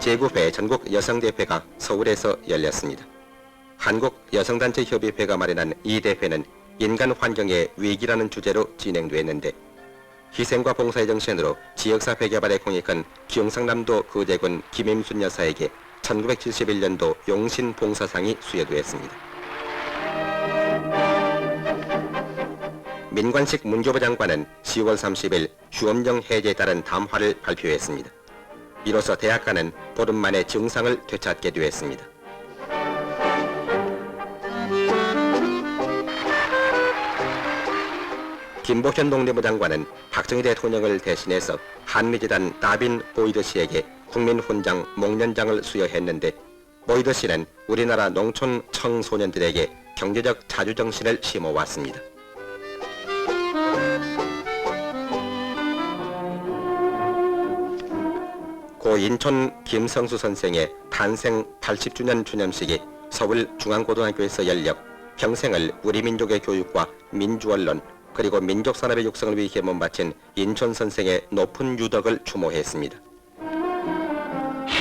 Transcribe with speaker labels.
Speaker 1: 제9회 전국 여성대회가 서울에서 열렸습니다. 한국여성단체협의회가 마련한 이 대회는 인간 환경의 위기라는 주제로 진행됐는데 희생과 봉사의 정신으로 지역사회 개발에 공익한 경상남도 거제군 김임순 여사에게 1971년도 용신 봉사상이 수여되었습니다. 민관식 문교부 장관은 10월 30일 휴엄령 해제에 따른 담화를 발표했습니다. 이로써 대학가는 보름 만에 정상을 되찾게 되었습니다. 김복현 농림부 장관은 박정희 대통령을 대신해서 한미재단 다빈 보이드 씨에게 국민훈장 목련장을 수여했는데 보이드 씨는 우리나라 농촌 청소년들에게 경제적 자주정신을 심어왔습니다. 고 인천 김성수 선생의 탄생 80주년 주념식이 서울 중앙고등학교에서 열려 평생을 우리 민족의 교육과 민주언론 그리고 민족산업의 육성을 위해 몸바친 인천 선생의 높은 유덕을 추모했습니다.